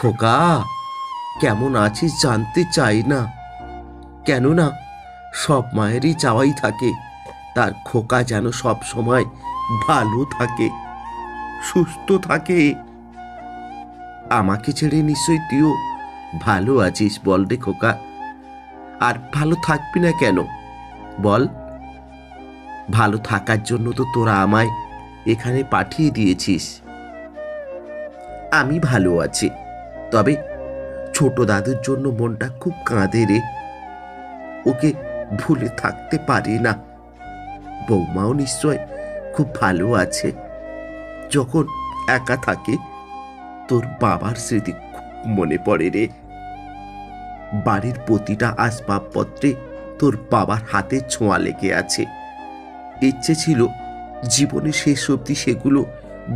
খোকা, কেমন আছিস জানতে চাই না। কেননা, সব মায়েরই চাওয়াই থাকে, তার খোকা যেন সব সময় ভালো থাকে, সুস্থ থাকে। আমাকে ছেড়ে নিশ্চয়ই তুইও ভালো আছিস বল রে খোকা। আর ভালো থাকবি না কেন? বল। ভালো থাকার জন্য তো তোরা আমায় এখানে পাঠিয়ে দিয়েছিস। আমি ভালো আছি। তবে ছোট দাদুর জন্য মনটা খুব কাঁদে রে। ওকে ভুলে থাকতে পারি না। বৌমাও নিশ্চয় খুব ভালো আছে। যখন একা থাকে, তোর বাবার স্মৃতি মনে পড়ে রে। বাড়ির প্রতিটা আসবাবপত্রে তোর বাবার হাতে ছোঁয়া লেগে আছে। ইচ্ছে ছিল জীবনে শেষ অবধি সেগুলো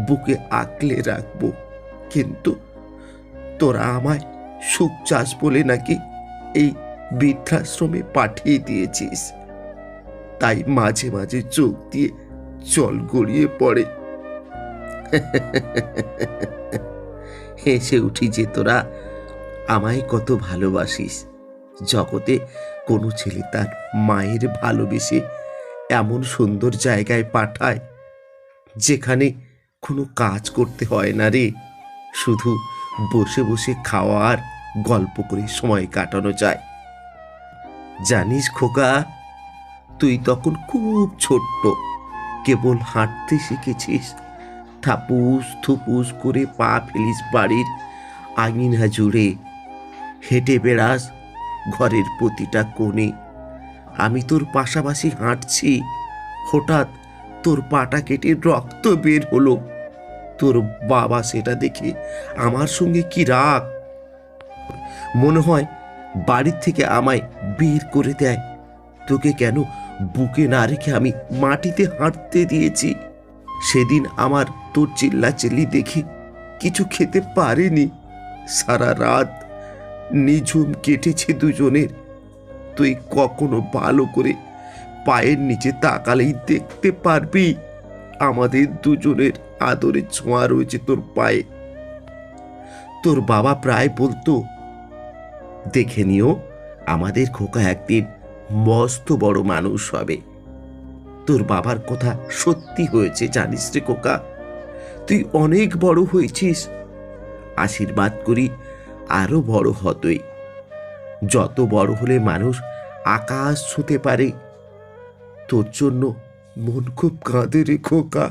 বুকে আঁকলে রাখব, কিন্তু তোরা আমায় সুখ চাষ বলে নাকি এই বৃদ্ধাশ্রমে পাঠিয়ে দিয়েছিস? তাই মাঝে মাঝে চোখ দিয়ে জল গড়িয়ে পড়ে। হেসে উঠি যে তোরা আমায় কত ভালোবাসিস। জগতে কোনো ছেলে তার মায়ের ভালোবেসে এমন সুন্দর জায়গায় পাঠায়, যেখানে কোনো কাজ করতে হয় না রে। শুধু বসে বসে খাওয়ার গল্প করে সময় কাটানো যায়। জানিস খোকা, তুই তখন খুব ছোট্ট। কেবল হাঁটতে শিখেছিস। থাপুস থুপুস করে পা ফেলিস বাড়ির আঙিনা জুড়ে। হেঁটে বেড়াস ঘরের প্রতিটা কোণে। আমি তোর পাশাপাশি হাঁটছি। হঠাৎ তোর পাটা কেটে রক্ত বের হলো। তোর বাবা সেটা দেখে আমার সঙ্গে কি রাগ? মনে হয় বাড়ির থেকে আমায় বের করে দেয়। তোকে কেন বুকে না রেখে আমি মাটিতে হাঁটতে দিয়েছি? সেদিন আমার তোর চিল্লাচিল্লি দেখে কিছু খেতে পারিনি। সারা রাত নিঝুম কেটেছে দুজনের। তুই কখনো ভালো করে পায়ের নিচে তাকালেই দেখতে পারবি। আমাদের দুজনের আদরের ছোঁয়া রয়েছে তোর পায়ে। তোর বাবা প্রায় বলতো, দেখে নিও, আমাদের খোকা একদিন মস্ত বড় মানুষ হবে। তোর বাবার কথা সত্যি হয়েছে, জানিস রে খোকা? তুই অনেক বড় হয়েছিস। আশীর্বাদ করি আরও বড় হতই যত বড় হলে মানুষ আকাশ ছুঁতে পারে। তোর জন্য মন খুব কাঁদে রে খোকা।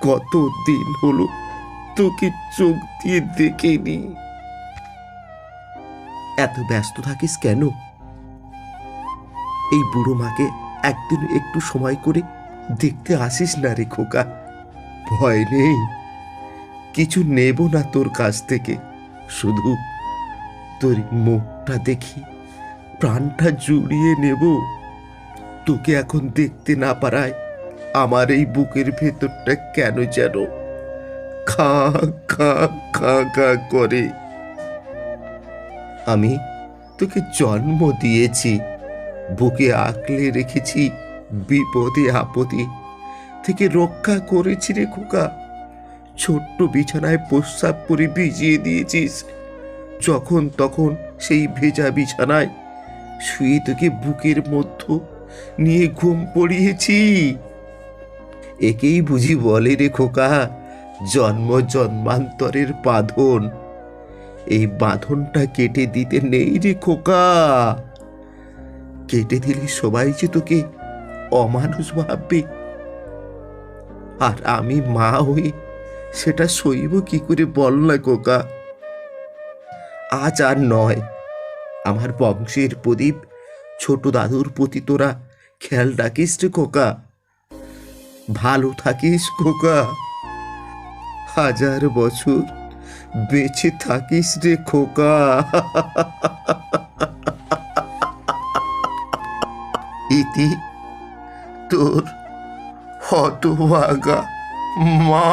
কত দিন হলো তোকে চোখ দিয়ে দেখিনি। এত ব্যস্ত থাকিস কেন? এই বুড়ো মাকে একদিন একটু সময় করে দেখতে আসিস না রে খোকা। ভয় নেই। কিছু নেব না তোর কাছ থেকে। শুধু তোর মুখটা দেখি, প্রাণটা জুড়িয়ে নেব। তোকে এখন দেখতে না পারায় আমার এই বুকের ভেতরটা কেন যেন খা খা খা খা করে। আমি তোকে জন্ম দিয়েছি, বুকে আঁকলে রেখেছি বিপদে, আপদে থেকে রক্ষা করেছি রে খোকা। ছোট্ট বিছানায় প্রস্রাব করে ভিজিয়ে দিয়েছিস। যখন তখন সেই ভেজা বিছানায় শুয়ে তোকে বুকের মধ্য নিয়ে ঘুম পড়িয়েছি। একেই বুঝি বলে রে খোকা, জন্ম জন্মান্তরের বাঁধন। এই বাঁধনটা কেটে দিতে নেই রে খোকা। কেটে দিলে সবাই যে তোকে অমানুষ ভাববে। আর আমি মা হয়ে সেটা সইব কি করে বল না খোকা। আজ আর নয়, আমার বংশের প্রদীপ ছোট দাদুর প্রতি তোরা খেয়াল রাখিস রে খোকা। ভালো থাকিস খোকা। হাজার বছর বেঁচে থাকিস রে খোকা। ইতি তোর হতভাগা মা।